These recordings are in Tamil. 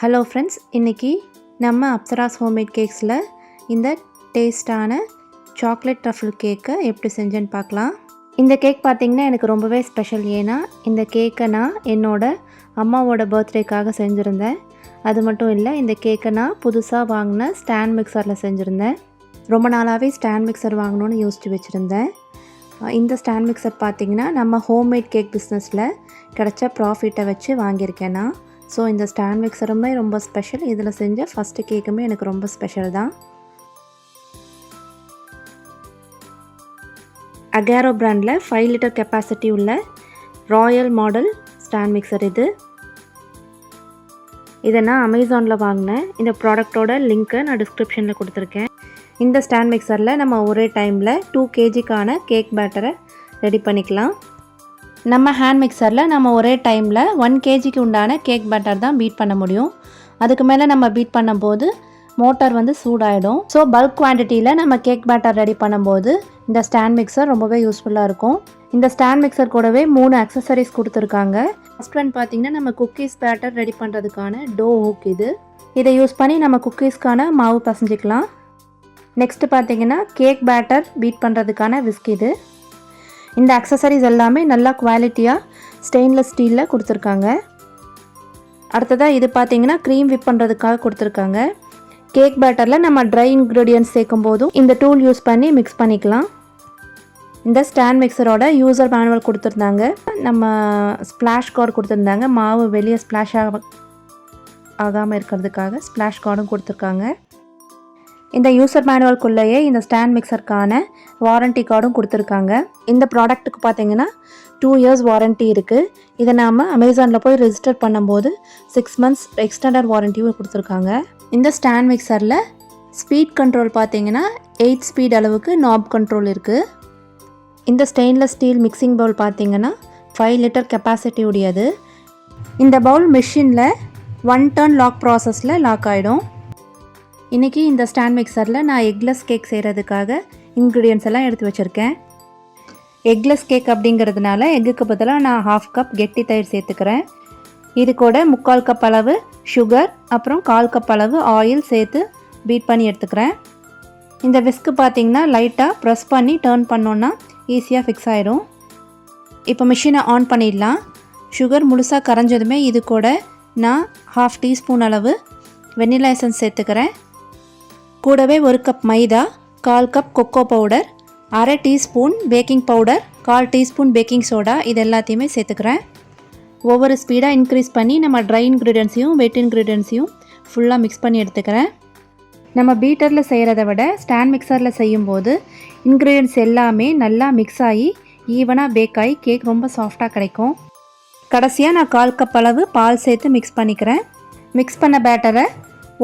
ஹலோ ஃப்ரெண்ட்ஸ் இன்றைக்கி நம்ம அப்சராஸ் ஹோம்மேட் கேக்ஸில் இந்த டேஸ்டான சாக்லேட் ட்ரஃபிள் கேக்கை எப்படி செஞ்சேன்னு பார்க்கலாம். இந்த கேக் பார்த்திங்கன்னா எனக்கு ரொம்பவே ஸ்பெஷல் ஏன்னா இந்த கேக்கை நான் என்னோட அம்மாவோட பர்த்டேக்காக செஞ்சுருந்தேன். அது மட்டும் இல்லை இந்த கேக்கை நான் புதுசாக வாங்கின ஸ்டாண்ட் மிக்சரில் செஞ்சுருந்தேன். ரொம்ப நாளாகவே ஸ்டாண்ட் மிக்சர் வாங்கணும்னு யோசித்து வச்சுருந்தேன். இந்த ஸ்டாண்ட் மிக்சர் பார்த்திங்கன்னா நம்ம ஹோம்மேட் கேக் பிஸ்னஸில் கிடச்ச ப்ராஃபிட்டை வச்சு வாங்கியிருக்கேன் நான். ஸோ இந்த ஸ்டாண்ட் மிக்சருமே ரொம்ப ஸ்பெஷல் இதில் செஞ்ச ஃபஸ்ட்டு கேக்குமே எனக்கு ரொம்ப ஸ்பெஷல் தான். அகேரோ பிராண்டில் ஃபைவ் லிட்டர் கெப்பாசிட்டி உள்ள ராயல் மாடல் ஸ்டாண்ட் மிக்சர் இது. இதை நான் அமேசானில் வாங்கினேன். இந்த ப்ராடக்டோட லிங்க்கை நான் டிஸ்கிரிப்ஷனில் கொடுத்துருக்கேன். இந்த ஸ்டாண்ட் மிக்சரில் நம்ம ஒரே டைமில் டூ கேஜிக்கான கேக் பேட்டரை ரெடி பண்ணிக்கலாம். நம்ம ஹேண்ட் மிக்சரில் நம்ம ஒரே டைமில் ஒன் கேஜிக்கு உண்டான கேக் பேட்டர் தான் பீட் பண்ண முடியும். அதுக்கு மேலே நம்ம பீட் பண்ணும்போது மோட்டார் வந்து சூடாயிடும். ஸோ பல்க் குவான்டிட்டியில் நம்ம கேக் பேட்டர் ரெடி பண்ணும்போது இந்த ஸ்டாண்ட் மிக்சர் ரொம்பவே யூஸ்ஃபுல்லாக இருக்கும். இந்த ஸ்டாண்ட் மிக்சர் கூடவே மூணு அக்சசரிஸ் கொடுத்துருக்காங்க. ஃபஸ்ட் ஒன் பார்த்தீங்கன்னா நம்ம குக்கீஸ் பேட்டர் ரெடி பண்ணுறதுக்கான டோ ஹூக் இது. இதை யூஸ் பண்ணி நம்ம குக்கீஸ்க்கான மாவு பசஞ்சிக்கலாம். நெக்ஸ்ட்டு பார்த்தீங்கன்னா கேக் பேட்டர் பீட் பண்ணுறதுக்கான விஸ்க் இது. இந்த அக்சசரிஸ் எல்லாமே நல்லா குவாலிட்டியாக ஸ்டெயின்லெஸ் ஸ்டீலில் கொடுத்துருக்காங்க. அடுத்ததாக இது பார்த்தீங்கன்னா க்ரீம் விப் பண்ணுறதுக்காக கொடுத்துருக்காங்க. கேக் பேட்டரில் நம்ம ட்ரை இன்க்ரீடியன்ட்ஸ் சேர்க்கும் போதும் இந்த டூல் யூஸ் பண்ணி மிக்ஸ் பண்ணிக்கலாம். இந்த ஸ்டாண்ட் மிக்சரோட யூசர் மேனுவல் கொடுத்துருந்தாங்க. நம்ம ஸ்ப்ளாஷ் கார்டு கொடுத்துருந்தாங்க. மாவு வெளியே ஸ்ப்ளாஷ் ஆக ஆகாமல் இருக்கிறதுக்காக ஸ்ப்ளாஷ் கார்டும் கொடுத்துருக்காங்க. இந்த யூசர் மேனுவல்குள்ளேயே இந்த ஸ்டாண்ட் மிக்சருக்கான வாரண்ட்டி கார்டும் கொடுத்துருக்காங்க. இந்த ப்ராடக்ட்டுக்கு பார்த்தீங்கன்னா டூ இயர்ஸ் வாரண்ட்டி இருக்குது இதை நாம் அமேசானில் போய் ரெஜிஸ்டர் பண்ணும்போது சிக்ஸ் மந்த்ஸ் எக்ஸ்டெண்டட் வாரண்ட்டியும் கொடுத்துருக்காங்க. இந்த ஸ்டாண்ட் மிக்சரில் ஸ்பீட் கண்ட்ரோல் பார்த்தீங்கன்னா எயிட் ஸ்பீட் அளவுக்கு நாப் கண்ட்ரோல் இருக்குது இந்த ஸ்டெயின்லெஸ் ஸ்டீல் மிக்சிங் பவுல் பார்த்தீங்கன்னா ஃபைவ் லிட்டர் கெப்பாசிட்டி உடையது. இந்த பவுல் மிஷினில் ஒன் டர்ன் லாக் ப்ராசஸில் லாக் ஆகிடும் இன்றைக்கி இந்த ஸ்டாண்ட் மிக்சரில் நான் எக்லெஸ் கேக் செய்கிறதுக்காக இன்க்ரீடியன்ஸ் எல்லாம் எடுத்து வச்சுருக்கேன். எக்லெஸ் கேக் அப்படிங்கிறதுனால எக்குக்கு பதிலாக நான் ஹாஃப் கப் கெட்டி தயிர் சேர்த்துக்கிறேன். இது கூட முக்கால் கப் அளவு சுகர் அப்புறம் கால் கப் அளவு ஆயில் சேர்த்து பீட் பண்ணி எடுத்துக்கிறேன். இந்த விஸ்க்கு பார்த்தீங்கன்னா லைட்டாக ப்ரெஸ் பண்ணி டேர்ன் பண்ணோன்னா ஈஸியாக ஃபிக்ஸ் ஆகிடும் இப்போ மிஷினை ஆன் பண்ணிடலாம். சுகர் முழுசாக கரைஞ்சதுமே இது கூட நான் ஹாஃப் டீஸ்பூன் அளவு வெண்ணிலா எசன்ஸ் சேர்த்துக்கிறேன். கூடவே ஒரு கப் மைதா கால் கப் கொக்கோ பவுடர் அரை டீஸ்பூன் பேக்கிங் பவுடர் கால் டீஸ்பூன் பேக்கிங் சோடா இது எல்லாத்தையுமே சேர்த்துக்கிறேன். ஒவ்வொரு ஸ்பீடாக இன்க்ரீஸ் பண்ணி நம்ம ட்ரை இன்க்ரீடியன்ஸையும் வெட் இன்க்ரீடியன்ஸையும் ஃபுல்லாக மிக்ஸ் பண்ணி எடுத்துக்கிறேன். நம்ம பீட்டரில் செய்கிறத விட ஸ்டாண்ட் மிக்சரில் செய்யும்போது இன்க்ரீடியன்ஸ் எல்லாமே நல்லா மிக்ஸ் ஆகி ஈவனாக பேக் ஆகி கேக் ரொம்ப சாஃப்டாக கிடைக்கும். கடைசியாக நான் கால் கப் அளவு பால் சேர்த்து மிக்ஸ் பண்ணிக்கிறேன். மிக்ஸ் பண்ண பேட்டரை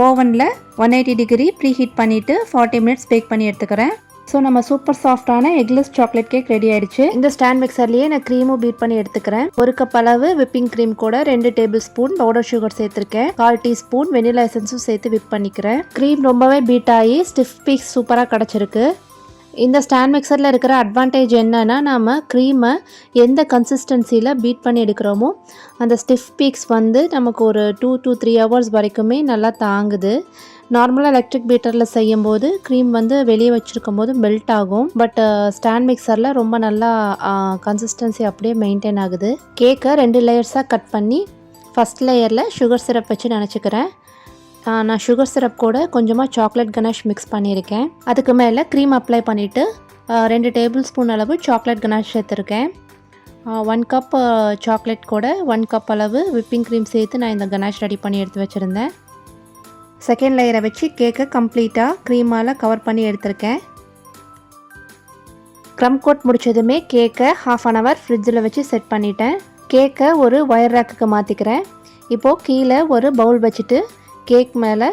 ஓவனில் one eighty degree preheat பண்ணிவிட்டு ஃபார்ட்டி மினிட்ஸ் பேக் பண்ணி எடுத்துக்கிறேன். ஸோ நம்ம சூப்பர் சாஃப்டான எக்லெஸ் சாக்லேட் கேக் ரெடி ஆயிடுச்சு. இந்த ஸ்டாண்ட் மிக்சர்லேயே நான் க்ரீமும் பீட் பண்ணி எடுத்துக்கிறேன். ஒரு கப் அளவு விப்பிங் க்ரீம் கூட ரெண்டு டேபிள் ஸ்பூன் பவுடர் சுகர் சேர்த்துருக்கேன். கால் டீஸ்பூன் வெனிலா எசன்ஸும் சேர்த்து விப் பண்ணிக்கிறேன். க்ரீம் ரொம்பவே பீட் ஆகி ஸ்டிஃப் பீஸ் சூப்பராக கிடச்சிருக்கு. இந்த ஸ்டாண்ட் மிக்சரில் இருக்கிற அட்வான்டேஜ் என்னன்னா நம்ம க்ரீமை எந்த கன்சிஸ்டன்சியில் பீட் பண்ணி எடுக்கிறோமோ அந்த ஸ்டிஃப் பீக்ஸ் வந்து நமக்கு ஒரு டூ டூ த்ரீ ஹவர்ஸ் வரைக்குமே நல்லா தாங்குது. நார்மலாக எலக்ட்ரிக் பீட்டரில் செய்யும்போது க்ரீம் வந்து வெளியே வச்சுருக்கும் போது மெல்ட் ஆகும் பட் ஸ்டாண்ட் மிக்சரில் ரொம்ப நல்லா கன்சிஸ்டன்சி அப்படியே மெயின்டைன் ஆகுது. கேக்கை ரெண்டு லேயர்ஸாக கட் பண்ணி ஃபஸ்ட் லேயரில் சுகர் சிரப் வச்சு நினச்சிக்கிறேன். நான் சுகர் சிரப் கூட கொஞ்சமாக சாக்லேட் கனாஷ் மிக்ஸ் பண்ணியிருக்கேன். அதுக்கு மேலே க்ரீம் அப்ளை பண்ணிவிட்டு ரெண்டு டேபிள் ஸ்பூன் அளவு சாக்லேட் கனாஷ் சேர்த்துருக்கேன். ஒன் கப் சாக்லேட் கூட ஒன் கப் அளவு விப்பிங் க்ரீம் சேர்த்து நான் இந்த கனாஷ் ரெடி பண்ணி எடுத்து வச்சுருந்தேன். செகண்ட் லேயரை வச்சு கேக்கை கம்ப்ளீட்டாக க்ரீமால் கவர் பண்ணி எடுத்திருக்கேன். க்ரம் கோட் முடித்ததுமே கேக்கை ஹாஃப் அன் ஹவர் ஃப்ரிட்ஜில் வச்சு செட் பண்ணிட்டேன். கேக்கை ஒரு ஒயர் ரேக்குக்கு மாற்றிக்கிறேன் இப்போது கீழே ஒரு பவுல் வச்சுட்டு கேக் மேலே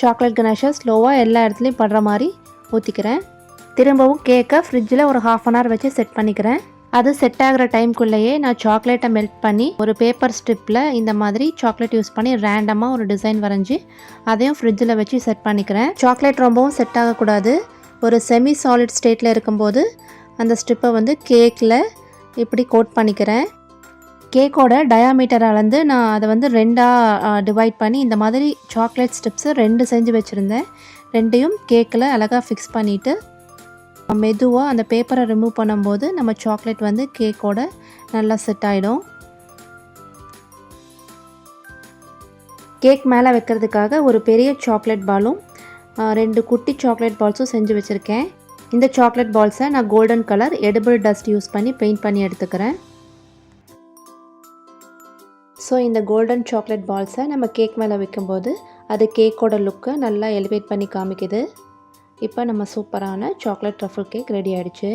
சாக்லேட் கணேஷை ஸ்லோவாக எல்லா இடத்துலையும் படுற மாதிரி ஊற்றிக்கிறேன் திரும்பவும் கேக்கை ஃப்ரிட்ஜில் ஒரு ஹாஃப் அன் ஹவர் வச்சு செட் பண்ணிக்கிறேன். அது செட் ஆகிற டைம்குள்ளேயே நான் சாக்லேட்டை மெல்ட் பண்ணி ஒரு பேப்பர் ஸ்ட்ரிப்பில் இந்த மாதிரி சாக்லேட் யூஸ் பண்ணி ரேண்டமாக ஒரு டிசைன் வரைஞ்சி அதையும் ஃப்ரிட்ஜில் வச்சு செட் பண்ணிக்கிறேன். சாக்லேட் ரொம்பவும் செட் ஆகக்கூடாது. ஒரு செமி சாலிட் ஸ்டேட்டில் இருக்கும்போது அந்த ஸ்ட்ரிப்பை வந்து கேக்கில் இப்படி கோட் பண்ணிக்கிறேன். கேக்கோட டயாமீட்டர் அளந்து நான் அதை வந்து ரெண்டாக டிவைட் பண்ணி இந்த மாதிரி சாக்லேட் ஸ்டிப்ஸு ரெண்டு செஞ்சு வச்சுருந்தேன். ரெண்டையும் கேக்கில் அழகாக ஃபிக்ஸ் பண்ணிவிட்டு மெதுவாக அந்த பேப்பரை ரிமூவ் பண்ணும்போது நம்ம சாக்லேட் வந்து கேக்கோட நல்லா செட் ஆகிடும் கேக் மேலே வைக்கிறதுக்காக ஒரு பெரிய சாக்லேட் பாலும் ரெண்டு குட்டி சாக்லேட் பால்ஸும் செஞ்சு வச்சுருக்கேன். இந்த சாக்லேட் பால்ஸை நான் golden colour edible dust use பண்ணி பெயிண்ட் பண்ணி எடுத்துக்கிறேன். ஸோ இந்த கோல்டன் சாக்லேட் பால்ஸை நம்ம கேக் மேலே வைக்கும்போது அது கேக்கோட லுக்கை நல்லா எலிவேட் பண்ணி காமிக்குது. இப்போ நம்ம சூப்பரான சாக்லேட் ட்ரஃபிள் கேக் ரெடி ஆகிடுச்சு